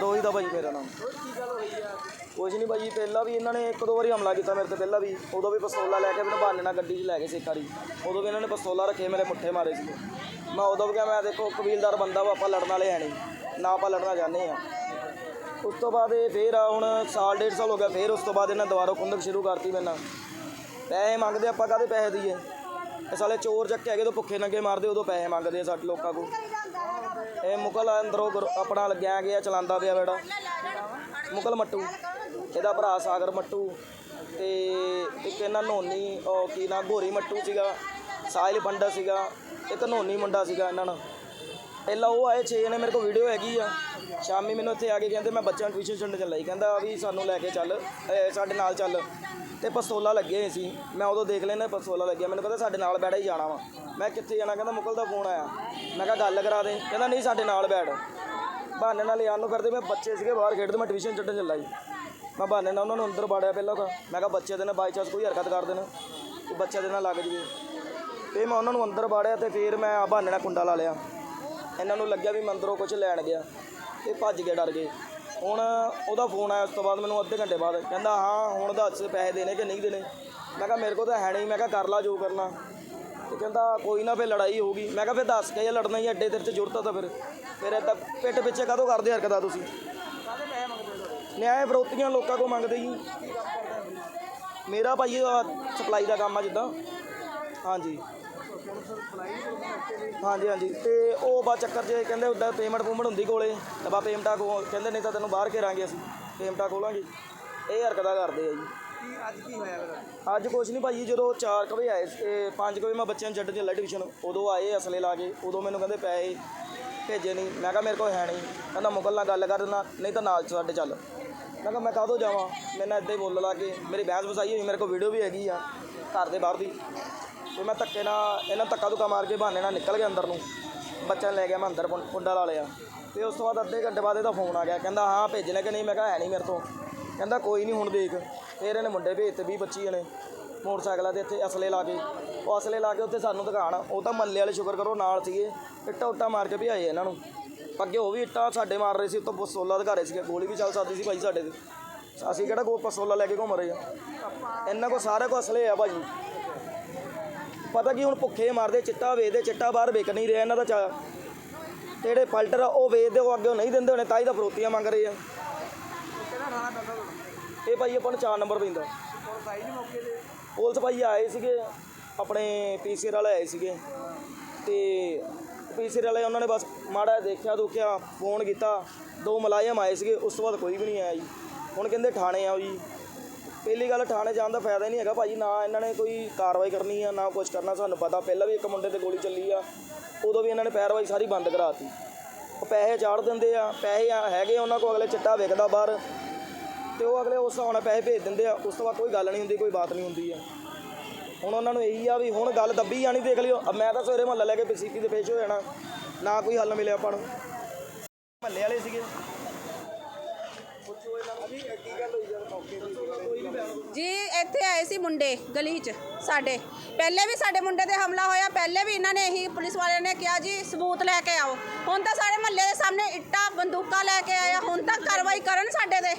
ਰੋਜ਼ ਦਾ ਭਾਜੀ ਮੇਰਾ ਨਾਮ। ਕੁਝ ਨਹੀਂ ਭਾਜੀ ਪਹਿਲਾਂ ਵੀ ਇਹਨਾਂ ਨੇ ਇੱਕ ਦੋ ਵਾਰੀ ਹਮਲਾ ਕੀਤਾ ਮੇਰੇ ਤੇ, ਪਹਿਲਾਂ ਵੀ। ਉਦੋਂ ਵੀ ਪਿਸਤੌਲਾਂ ਲੈ ਕੇ ਮੈਨੂੰ ਬਹਾਨੇ ਨਾਲ ਗੱਡੀ 'ਚ ਲੈ ਗਏ ਸੀ ਦੀ ਉਦੋਂ ਵੀ ਇਹਨਾਂ ਨੇ ਪਿਸਤੌਲਾਂ ਰੱਖੇ, ਮੇਰੇ ਪੁੱਠੇ ਮਾਰੇ ਸੀ। ਮੈਂ ਉਦੋਂ ਵੀ ਕਿਹਾ, ਮੈਂ ਦੇਖੋ, ਕਬੀਲਦਾਰ ਬੰਦਾ ਵਾ, ਆਪਾਂ ਲੜਨ ਵਾਲੇ ਹੈ ਨਹੀਂ। ਨਾ ਆਪਾਂ ਲੜਨਾ ਚਾਹੁੰਦੇ ਆ ਉਸ ਤੋਂ ਬਾਅਦ ਇਹ ਫੇਰ ਆ, ਹੁਣ ਸਾਲ ਡੇਢ ਸਾਲ ਹੋ ਗਿਆ, ਫੇਰ ਉਸ ਤੋਂ ਬਾਅਦ ਇਹਨਾਂ ਦੁਬਾਰਾ ਕੁੰਦਕ ਸ਼ੁਰੂ ਕਰਤੀ ਮੇਰੇ ਨਾਲ। ਪੈਸੇ ਮੰਗਦੇ ਆਪਾਂ ਕਾਹਦੇ ਪੈਸੇ ਦਈਏ? ਇਹ ਸਾਲੇ ਚੋਰ ਚੱਕ ਕੇ ਹੈਗੇ ਤੋਂ ਭੁੱਖੇ ਨੰਗੇ ਮਾਰਦੇ, ਉਦੋਂ ਪੈਸੇ ਮੰਗਦੇ ਆ ਸਾਡੇ ਲੋਕਾਂ ਕੋਲ। ਇਹ ਮੁਕਲ ਅੰਦਰੋਂ ਗੁਰ- ਆਪਣਾ ਲੱਗਿਆ ਗਿਆ, ਚਲਾਉਂਦਾ ਪਿਆ ਬੇੜਾ। ਮੁਗਲ ਮੱਟੂ, ਇਹਦਾ ਭਰਾ ਸਾਗਰ ਮੱਟੂ ਤੇ ਇੱਕ ਇਹਨਾਂ ਨੋਨੀ, ਉਹ ਕੀ ਨਾ ਗੋਰੀ ਮੱਟੂ ਸੀਗਾ ਸਾਹਿਲ ਪੰਡਾ ਸੀਗਾ, ਇੱਕ ਨੋਨੀ ਮੁੰਡਾ ਸੀਗਾ ਇਹਨਾਂ ਨਾਲ ਪਹਿਲਾਂ ਉਹ ਆਏ 6 ਨੇ ਮੇਰੇ ਕੋਲ ਵੀਡੀਓ ਹੈਗੀ ਆ। ਸ਼ਾਮੀ ਮੈਨੂੰ ਇੱਥੇ ਆ ਕੇ ਕਹਿੰਦੇ, ਮੈਂ ਬੱਚਿਆਂ ਨੂੰ ਟਿਊਸ਼ਨ ਛੱਡਣ ਚੱਲਾ ਜੀ। ਕਹਿੰਦਾ ਵੀ ਸਾਨੂੰ ਲੈ ਕੇ ਚੱਲ ਅਹ ਸਾਡੇ ਨਾਲ ਚੱਲ। ਤੇ ਪਿਸਤੌਲਾਂ ਲੱਗੇ ਹੋਏ ਸੀ। ਮੈਂ ਉਦੋਂ ਦੇਖ ਲੈਣਾ ਪਿਸਤੌਲਾਂ ਲੱਗਿਆ। ਮੈਨੂੰ ਕਹਿੰਦਾ ਸਾਡੇ ਨਾਲ ਬੈਠਾ ਹੀ ਜਾਣਾ ਵਾ। ਮੈਂ ਕਿੱਥੇ ਜਾਣਾ? ਕਹਿੰਦਾ ਮੁਕਲ ਦਾ ਫੋਨ ਆਇਆ। ਮੈਂ ਕਿਹਾ, ਗੱਲ ਕਰਾ ਦੇ। ਕਹਿੰਦਾ, ਨਹੀਂ, ਸਾਡੇ ਨਾਲ ਬੈਠ। ਬਹਾਨੇ ਨਾਲ ਲਿਆਉਣ ਨੂੰ ਕਰਦੇ ਮੈਂ ਬੱਚੇ ਸੀਗੇ ਬਾਹਰ ਖੇਡਦੇ। ਮੈਂ ਟਿਊਸ਼ਨ ਛੱਡਣ ਚੱਲਾ ਜੀ। ਮੈਂ ਬਹਾਨੇ ਨਾਲ ਉਹਨਾਂ ਨੂੰ ਅੰਦਰ ਬਾੜਿਆ ਪਹਿਲਾਂ ਤਾਂ। ਮੈਂ ਕਿਹਾ, ਬੱਚੇ ਦੇ ਨਾਲ ਬਾਈ ਚਾਂਸ ਕੋਈ ਹਰਕਤ ਕਰ ਦੇਣ। ਕਿ ਬੱਚੇ ਦੇ ਨਾਲ ਲੱਗ ਜਵੇ ਤੇ ਮੈਂ ਉਹਨਾਂ ਨੂੰ ਅੰਦਰ ਬਾੜਿਆ ਤੇ ਫਿਰ ਮੈਂ ਬਹਾਨੇ ਨਾਲ ਕੁੰਡਾ ਲਾ ਲਿਆ। ਇਹਨਾਂ ਨੂੰ ਲੱਗਿਆ ਵੀ ਮੈਂ ਅੰਦਰੋਂ ਕੁਝ ਲੈਣ ਗਿਆ। ਇਹ ਭੱਜ ਕੇ ਡਰ ਗਏ। ਹੁਣ ਉਹਦਾ ਫੋਨ ਆਇਆ, ਉਸ ਤੋਂ ਬਾਅਦ ਮੈਨੂੰ ਅੱਧੇ ਘੰਟੇ ਬਾਅਦ ਕਹਿੰਦਾ, ਹਾਂ, ਹੁਣ ਦੱਸ ਪੈਸੇ ਦੇਣੇ ਕਿ ਨਹੀਂ ਦੇਣੇ? ਮੈਂ ਕਿਹਾ, ਮੇਰੇ ਕੋਲ ਤਾਂ ਹੈ ਨਹੀਂ। ਮੈਂ ਕਿਹਾ, ਕਰ ਲਾ ਜੋ ਕਰਨਾ। ਤੇ ਕਹਿੰਦਾ, ਕੋਈ ਨਾ ਫੇ ਲੜਾਈ ਹੋਊਗੀ। ਮੈਂ ਕਿਹਾ ਫੇ ਦੱਸ ਕੇ ਜੇ ਲੜਨਾ ਹੀ ਅੱਡੇ ਤੇਰੇ 'ਚ ਜ਼ਰੂਰਤ ਆ ਤਾਂ ਫਿਰ। ਫਿਰ ਏਦਾਂ ਪਿੱਠ ਪਿੱਛੇ ਕਾਹਤੋਂ ਕਰਦੇ ਹਰਕਤਾਂ ਤੁਸੀਂ? ਨਿਆਏ ਫਰੋਤੀਆਂ ਲੋਕਾਂ ਕੋ ਮੰਗਦੇ ਜੀ। ਮੇਰਾ ਭਾਈ ਸਪਲਾਈ ਦਾ ਕੰਮ ਆ ਜਿੱਦਾਂ। ਹਾਂਜੀ। ਹਾਂਜੀ ਹਾਂਜੀ। ਤੇ ਉਹ ਬਾ ਚੱਕਰ 'ਚ ਕਹਿੰਦੇ ਉੱਦਾਂ ਪੇਮੈਂਟ ਪੂਮੈਂਟ ਹੁੰਦੀ ਕੋਲੇ ਤਾਂ ਬਾ ਪੇਮੈਂਟਾਂ ਕੋ ਕਹਿੰਦੇ ਨਹੀਂ ਤਾਂ ਤੈਨੂੰ ਬਾਹਰ ਘੇਰਾਂਗੇ ਅਸੀਂ। ਪੇਮੈਂਟਾਂ ਖੋਲਾਂਗੇ। ਇਹ ਹਰਕਤਾਂ ਕਰਦੇ ਆ ਜੀ। ਕੀ ਅੱਜ ਕੀ ਹੋਇਆ ਫਿਰ ਅੱਜ ਕੁਛ ਨਹੀਂ ਭਾਜੀ ਜਦੋਂ 4 ਵਜੇ ਆਏ ਸੀ, ਇਹ 5 ਵਜੇ ਮੈਂ ਬੱਚਿਆਂ ਨੂੰ ਛੱਡਣ ਚੱਲਾ ਟਿਊਸ਼ਨ ਉਦੋਂ ਆਏ ਅਸਲੇ ਲਾ ਕੇ ਉਦੋਂ ਮੈਨੂੰ ਕਹਿੰਦੇ ਪੈਸੇ ਭੇਜੇ ਨਹੀਂ। ਮੈਂ ਕਿਹਾ ਮੇਰੇ ਕੋਲ ਹੈ ਨਹੀਂ। ਕਹਿੰਦਾ ਮੁਗਲ ਨਾਲ ਗੱਲ ਕਰ ਦੇਣਾ ਨਹੀਂ ਤਾਂ ਨਾਲ ਸਾਡੇ ਚੱਲ। ਮੈਂ ਕਿਹਾ ਮੈਂ ਕਾਹਤੋਂ ਜਾਵਾਂ? ਮੇਰੇ ਨਾਲ ਇੱਦਾਂ ਹੀ ਬੋਲ ਲਾ ਕੇ ਮੇਰੀ ਬਹਿਸ ਵਸਾਈ ਹੋਈ ਮੇਰੇ ਕੋਲ ਵੀਡੀਓ ਵੀ ਹੈਗੀ ਆ ਘਰ ਦੇ ਬਾਹਰ ਦੀ। ਤੇ ਮੈਂ ਧੱਕੇ ਨਾਲ ਇਹਨਾਂ ਧੱਕਾ ਧੁੱਕਾ ਮਾਰ ਕੇ ਬਹਾਨੇ ਨਾਲ ਨਿਕਲ ਗਿਆ ਅੰਦਰ ਨੂੰ। ਬੱਚਿਆਂ ਨੂੰ ਲੈ ਗਿਆ ਮੈਂ ਅੰਦਰ ਕੁੰ- ਕੁੰਡਾ ਲਾ ਲਿਆ। ਤੇ ਉਸ ਤੋਂ ਬਾਅਦ ਅੱਧੇ ਘੰਟੇ ਬਾਅਦ ਇਹਦਾ ਫੋਨ ਆ ਗਿਆ। ਕਹਿੰਦਾ, ਹਾਂ, ਭੇਜਣਾ ਕਿ ਨਹੀਂ? ਮੈਂ ਕਿਹਾ, ਹੈ ਨਹੀਂ ਮੇਰੇ ਤੋਂ। ਕਹਿੰਦਾ, ਕੋਈ ਨਹੀਂ, ਹੁਣ ਦੇਖ। ਫਿਰ ਇਹਨੇ ਮੁੰਡੇ ਭੇਜਤੇ 20 25 ਜਣੇ ਮੋਟਰਸਾਈਕਲਾਂ ਦੇ ਇੱਥੇ ਅਸਲੇ ਲਾ ਕੇ। ਉਹ ਅਸਲੇ ਲਾ ਕੇ ਉੱਥੇ ਸਾਨੂੰ ਦੁਕਾਨ ਉਹ ਤਾਂ ਮੱਲੇ ਵਾਲੇ ਸ਼ੁਕਰ ਕਰੋ ਨਾਲ ਸੀਗੇ। ਇੱਟਾਂ ਉੱਟਾਂ ਮਾਰ ਕੇ ਭਜਾਏ ਇਹਨਾਂ ਨੂੰ। ਅੱਗੇ ਉਹ ਵੀ ਇੱਟਾਂ ਸਾਡੇ ਮਾਰ ਰਹੇ ਸੀ, ਉੱਤੋਂ ਪਸੋਲਾ ਦਿਖਾ ਸੀਗੇ। ਗੋਲੀ ਵੀ ਚੱਲ ਸਕਦੀ ਸੀ ਭਾਈ ਸਾਡੇ ਤੇ। ਅਸੀਂ ਕਿਹੜਾ ਕੋ ਪਸੋਲਾ ਲੈ ਕੇ ਘੁੰਮ ਰਹੇ ਆ। ਇਹਨਾਂ ਕੋ ਸਾਰੇ ਕੋ ਅਸਲੇ ਆ ਭਾਜੀ ਪਤਾ ਕੀ ਹੁਣ ਭੁੱਖੇ ਮਾਰਦੇ ਚਿੱਟਾ ਵੇਚਦੇ ਚਿੱਟਾ ਬਾਹਰ ਵਿਕ ਨਹੀਂ ਰਿਹਾ ਇਹਨਾਂ ਦਾ ਚਾ ਜਿਹੜੇ ਪਲਟਰ ਆ ਉਹ ਵੇਚਦੇ ਉਹ ਅੱਗੇ ਨਹੀਂ ਦਿੰਦੇ ਹੋਣੇ ਤਾਂ ਹੀ ਤਾਂ ਫਰੋਤੀਆਂ ਮੰਗ ਰਹੇ ਆ। ਇਹ ਭਾਈ ਆਪਾਂ ਨੂੰ 4 ਨੰਬਰ ਪੈਂਦਾ। ਪੁਲਿਸ ਭਾਈ ਆਏ ਸੀਗੇ ਆਪਣੇ ਪੀਸੀਆਰ ਵਾਲੇ ਆਏ ਸੀਗੇ। ਤੇ ਪੀਸੀਆਰ ਵਾਲੇ ਉਹਨਾਂ ਨੇ ਬਸ ਮਾੜਾ ਜਿਹਾ ਦੇਖਿਆ ਦੁਖਿਆ ਫੋਨ ਕੀਤਾ। ਦੋ ਮੁਲਾਜ਼ਮ ਆਏ ਸੀਗੇ ਉਸ ਤੋਂ ਬਾਅਦ ਕੋਈ ਵੀ ਨਹੀਂ ਆਇਆ ਜੀ। ਹੁਣ ਕਹਿੰਦੇ ਥਾਣੇ ਆਓ ਜੀ। ਪਹਿਲੀ ਗੱਲ ਥਾਣੇ ਜਾਣ ਦਾ ਫਾਇਦਾ ਹੀ ਨਹੀਂ ਹੈਗਾ ਭਾਜੀ, ਨਾ ਇਹਨਾਂ ਨੇ ਕੋਈ ਕਾਰਵਾਈ ਕਰਨੀ ਆ, ਨਾ ਕੁਝ ਕਰਨਾ, ਸਾਨੂੰ ਪਤਾ। ਪਹਿਲਾਂ ਵੀ ਇੱਕ ਮੁੰਡੇ ਤੇ ਗੋਲੀ ਚੱਲੀ ਆ, ਉਦੋਂ ਵੀ ਇਹਨਾਂ ਨੇ ਪੈਰਵਾਈ ਸਾਰੀ ਬੰਦ ਕਰਾਤੀ। ਉਹ ਪੈਸੇ ਚਾੜ ਦਿੰਦੇ ਆ, ਪੈਸੇ ਹੈਗੇ ਉਹਨਾਂ ਕੋਲ, ਅਗਲੇ ਚਿੱਟਾ ਵਿਕਦਾ ਬਾਹਰ, ਤੇ ਉਹ ਅਗਲੇ ਉਸ ਹਿਸਾਬ ਨਾਲ ਪੈਸੇ ਭੇਜ ਦਿੰਦੇ ਆ, ਉਸ ਤੋਂ ਬਾਅਦ ਕੋਈ ਗੱਲ ਨਹੀਂ ਹੁੰਦੀ, ਕੋਈ ਬਾਤ ਨਹੀਂ ਹੁੰਦੀ ਆ। ਹੁਣ ਉਹਨਾਂ ਨੂੰ ਇਹੀ ਆ ਵੀ ਹੁਣ ਗੱਲ ਦੱਬੀ ਜਾਣੀ, ਦੇਖ ਲਿਓ। ਮੈਂ ਤਾਂ ਸਵੇਰੇ ਮਹੱਲਾ ਲੈ ਕੇ ਪੀਸੀਪੀ ਦੇ ਪੇਸ਼ ਹੋ ਜਾਣਾ, ਨਾ ਕੋਈ ਹੱਲ ਮਿਲਿਆ ਆਪਾਂ ਨੂੰ। ਮਹੱਲੇ ਵਾਲੇ ਸੀਗੇ ਪੁੱਛੋ ਇਹਨਾਂ ਨੂੰ ਵੀ ਕੀ ਗੱਲ ਹੋਈ ਜਦ ਮੌਕੇ ਤੇ ਕੋਈ ਨਹੀਂ ਬਿਆਨ ਜੀ ਇੱਥੇ ਆਏ ਸੀ ਮੁੰਡੇ ਗਲੀ 'ਚ ਸਾਡੇ। ਪਹਿਲੇ ਵੀ ਸਾਡੇ ਮੁੰਡੇ ਤੇ ਹਮਲਾ ਹੋਇਆ, ਪਹਿਲੇ ਵੀ ਇਹਨਾਂ ਨੇ ਇਹੀ ਪੁਲਿਸ ਵਾਲਿਆਂ ਨੇ ਕਿਹਾ ਜੀ, ਸਬੂਤ ਲੈ ਕੇ ਆਓ। ਹੁਣ ਤਾਂ ਸਾਰੇ ਮਹੱਲੇ ਦੇ ਸਾਹਮਣੇ ਇੱਟਾਂ, ਬੰਦੂਕਾਂ ਲੈ ਕੇ ਆਇਆ ਹੁਣ ਤੱਕ ਕਾਰਵਾਈ ਕਰਨ ਸਾਡੇ ਤੇ।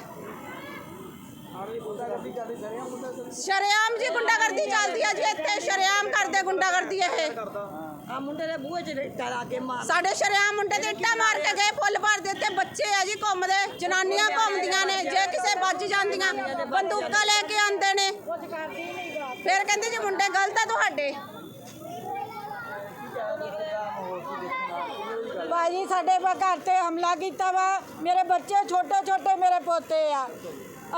ਸ਼ਰੇਆਮ ਜੀ ਗੁੰਡਾਗਰਦੀ ਚੱਲਦੀ ਆ ਜੀ ਇੱਥੇ, ਸ਼ਰੇਆਮ ਕਰਦੇ ਗੁੰਡਾਗਰਦੀ ਇਹ। ਆ ਮੁੰਡੇ ਦੇ ਬੂਹੇ 'ਚ ਰੇਟਾ ਲਾ ਕੇ ਮਾਰ ਸਾਡੇ ਸ਼ਰੇਆਮ ਮੁੰਡੇ ਤੇ ਇੱਟਾਂ ਮਾਰ ਕੇ ਗਏ ਫੁੱਲ ਭਰ ਦਿੱਤੇ। ਬੱਚੇ ਆ ਜੀ ਘੁੰਮਦੇ ਜਨਾਨੀਆਂ ਘੁੰਮਦੀਆਂ ਨੇ ਜੇ ਕਿਸੇ ਵੱਜ ਜਾਂਦੀਆਂ ਬੰਦੂਕਾਂ ਲੈ ਕੇ ਆਉਂਦੇ ਨੇ। ਫਿਰ ਕਹਿੰਦੇ ਜੀ ਮੁੰਡੇ ਗਲਤ ਆ ਤੁਹਾਡੇ। ਭਾਜੀ ਸਾਡੇ ਘਰ ਤੇ ਹਮਲਾ ਕੀਤਾ ਵਾ। ਮੇਰੇ ਬੱਚੇ ਛੋਟੇ ਛੋਟੇ ਮੇਰੇ ਪੋਤੇ ਆ।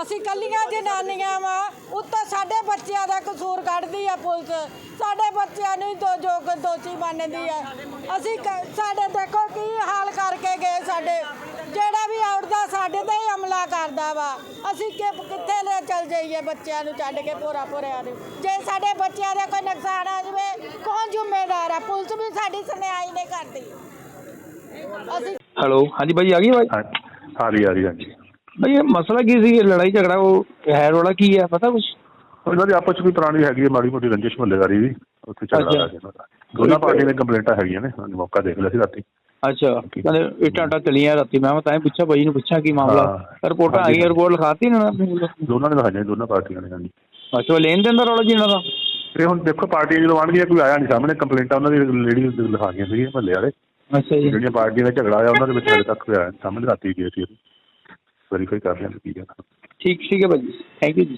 ਅਸੀਂ ਕੱਲੀਆਂ ਜਨਾਨੀਆਂ ਵਾ ਉੱਤੋਂ ਸਾਡੇ ਬੱਚਿਆਂ ਦਾ ਕਸੂਰ ਕੱਢਦੀ ਆ ਪੁਲਿਸ। ਸਾਡੇ ਬੱਚਿਆਂ ਨੂੰ ਹੀ ਦੋ ਜੋਗ ਦੋਸ਼ੀ ਮੰਨਦੀ ਆ। ਅਸੀਂ ਕ- ਸਾਡੇ ਦੇਖੋ ਕੀ ਹਾਲ ਕਰਕੇ ਗਏ ਸਾਡੇ। ਜਿਹੜਾ ਵੀ ਆਉੜਦਾ ਸਾਡੇ ਤੇ ਹੀ ਹਮਲਾ ਕਰਦਾ ਵਾ। ਅਸੀਂ ਕਿ ਕਿੱਥੇ ਲੈ ਚੱਲ ਜਾਈਏ ਬੱਚਿਆਂ ਨੂੰ ਛੱਡ ਕੇ ਪੂਰਾ ਪੂਰਿਆਂ ਨੂੰ। ਜੇ ਸਾਡੇ ਬੱਚਿਆਂ ਦਾ ਕੋਈ ਨੁਕਸਾਨ ਆ ਜਾਵੇ ਕੌਣ ਜ਼ਿੰਮੇਦਾਰ ਆ? ਪੁਲਿਸ ਵੀ ਸਾਡੀ ਸੁਣਾਈ ਨਹੀਂ ਕਰਦੀ। ਅਸੀਂ ਹੈਲੋ ਹਾਂਜੀ ਭਾਈ ਆ ਗਈ ਆਵਾਜ਼? ਹਾਂ ਆ ਰਹੀ ਆ ਰਹੀ ਹਾਂਜੀ। ਭਾਈ ਇਹ ਮਸਲਾ ਕੀ ਸੀ? ਇਹ ਲੜਾਈ ਝਗੜਾ ਉਹ ਹੈ ਰੋਲਾ ਕੀ ਹੈ ਪਤਾ ਕੁਛ? ਉਹਨਾਂ ਦੀ ਆਪਸ ਵਿੱਚ ਪੁਰਾਣੀ ਹੈਗੀ ਹੈ ਮਾੜੀ ਮੋਟੀ ਰੰਜਿਸ਼ ਮਹੱਲੇਦਾਰੀ ਦੀ ਉੱਥੇ ਗਿਆ ਉਹਨਾਂ ਦਾ। ਦੋਨਾਂ ਪਾਰਟੀਆਂ ਦੀਆਂ ਕੰਪਲੇਂਟਾਂ ਹੈਗੀਆਂ ਨੇ ਮੌਕਾ ਦੇਖ ਲਿਆ ਸੀ ਰਾਤੀ। ਅੱਛਾ। ਕਹਿੰਦੇ ਇੱਟਾਂ ਟਾ ਚਲੀਆਂ ਰਾਤੀ। ਮੈਂ ਤਾਂ ਹੀ ਪੁੱਛਿਆ ਭਾਈ ਨੂੰ ਪੁੱਛਿਆ ਕੀ ਮਾਮਲਾ? ਹਾਂ। ਰਿਪੋਰਟਾਂ। ਆਈਆਂ ਰਿਪੋਰਟ ਲਿਖਾਤੀ ਨੇ? ਦੋਨਾਂ ਨੇ ਦਿਖਾਈਆਂ ਦੋਨਾਂ ਪਾਰਟੀਆਂ ਨੇ ਹਾਂਜੀ। ਅੱਛਾ ਲੈਣ ਦੇਣ ਦਾ ਰੌਲਾ ਜੀ ਇਹਨਾਂ ਦਾ? ਇਹ ਹੁਣ ਦੇਖੋ ਪਾਰਟੀਆਂ ਜਦੋਂ ਆਉਣਗੀਆਂ ਕੋਈ ਆਇਆ ਨਹੀਂ ਸਾਹਮਣੇ ਕੰਪਲੇਂਟਾਂ ਉਹਨਾਂ ਦੀ ਲੇਡੀ ਲਿਖਾਈਆਂ ਸੀਗੀਆਂ ਮਹੱਲੇ ਵਾਲੇ। ਅੱਛਾ ਜੀ। ਜਿਹੜੀਆਂ ਪਾਰਟੀਆਂ ਦਾ ਝਗੜਾ ਹੋਇਆ ਉਹਨਾਂ ਦੇ ਵਿੱਚ ਹਲੇ ਤੱਕ ਕੋਈ ਆਇਆ ਸਾਹਮਣੇ ਰਾਤੀ ਗਏ ਸੀ। ਵੈਰੀਫਾਈ ਕਰ ਰਹੇ ਹਾਂ ਕੀ ਹੈ। ਠੀਕ ਠੀਕ ਹੈ ਭਾਜੀ। ਥੈਂਕ ਯੂ ਜੀ